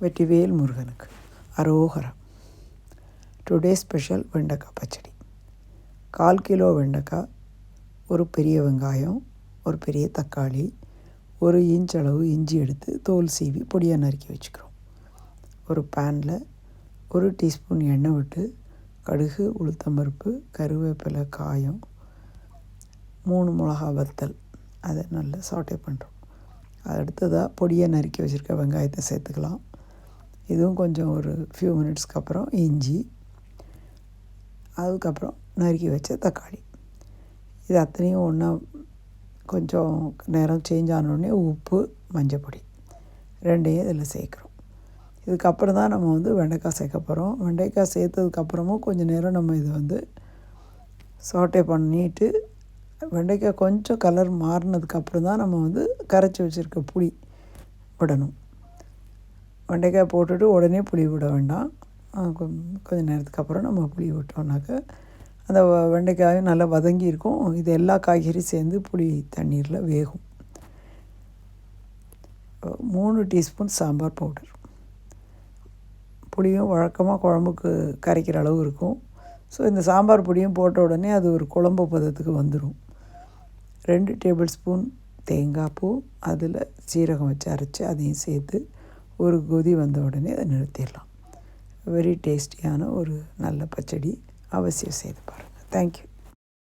வெற்றிவேல் முருகனுக்கு. அரோகரா. Today special வெண்டைக்காய் பச்சடி. கால் கிலோ வெண்டைக்காய் ஒரு பெரிய வெங்காயம் ஒரு பெரிய தக்காளி ஒரு இன்ச் அளவு இஞ்சி எடுத்து தோல் சீவி பொடியாக நறுக்கி வச்சுக்கிறோம். ஒரு பேனில் ஒரு டீஸ்பூன் எண்ணெய் விட்டு கடுகு உளுத்தம்பருப்பு கருவேப்பிலை காயம் மூணு மிளகா வத்தல் அதை நல்லா சாட்டே பண்ணுறோம் அடுத்ததாக பொடியை நறுக்கி வச்சுருக்க வெங்காயத்தை சேர்த்துக்கலாம். இதுவும் கொஞ்சம் ஒரு ஃபியூ மினிட்ஸ்க்கு அப்புறம் இஞ்சி அதுக்கப்புறம் நறுக்கி வச்ச தக்காளி. இது அத்தனையும் ஒன்றா கொஞ்சம் நேரம் சேஞ்ச் ஆனோடனே உப்பு மஞ்சப்பொடி ரெண்டையும் இதில் சேர்க்குறோம். இதுக்கப்புறம் தான் நம்ம வந்து வெண்டைக்காய் சேர்க்க போகிறோம் வெண்டைக்காய் சேர்த்ததுக்கப்புறமும் கொஞ்சம் நேரம் நம்ம இதை வந்து சாட்டே பண்ணிட்டு வெண்டைக்காய் கொஞ்சம் கலர் மாறினதுக்கப்புறம் தான் நம்ம வந்து கரைச்சி வச்சுருக்க புளி விடணும். வெண்டைக்காய் போட்டுட்டு உடனே புளி விட வேண்டாம் கொஞ்சம் நேரத்துக்கு அப்புறம் நம்ம புளி விட்டோம்னாக்க அந்த வெண்டைக்காயும் நல்லா வதங்கி இருக்கும் இது எல்லா காய்கறியும் சேர்ந்து புளி தண்ணீரில் வேகும் மூணு டீஸ்பூன் சாம்பார் பவுடர் புளியும் வழக்கமாக குழம்புக்கு கரைக்கிற அளவு இருக்கும் ஸோ இந்த சாம்பார் பொடியும் போட்ட உடனே அது ஒரு குழம்பு பதத்துக்கு வந்துடும் ரெண்டு டேபிள் ஸ்பூன் தேங்காய் பூ அதில் சீரகம் வச்சு அரைச்சி அதையும் சேர்த்து ஒரு கொதி வந்த உடனே அதை நிறுத்திடலாம். வெரி டேஸ்டியான ஒரு நல்ல பச்சடி. அவசியம் செய்து பாருங்கள் தேங்க்யூ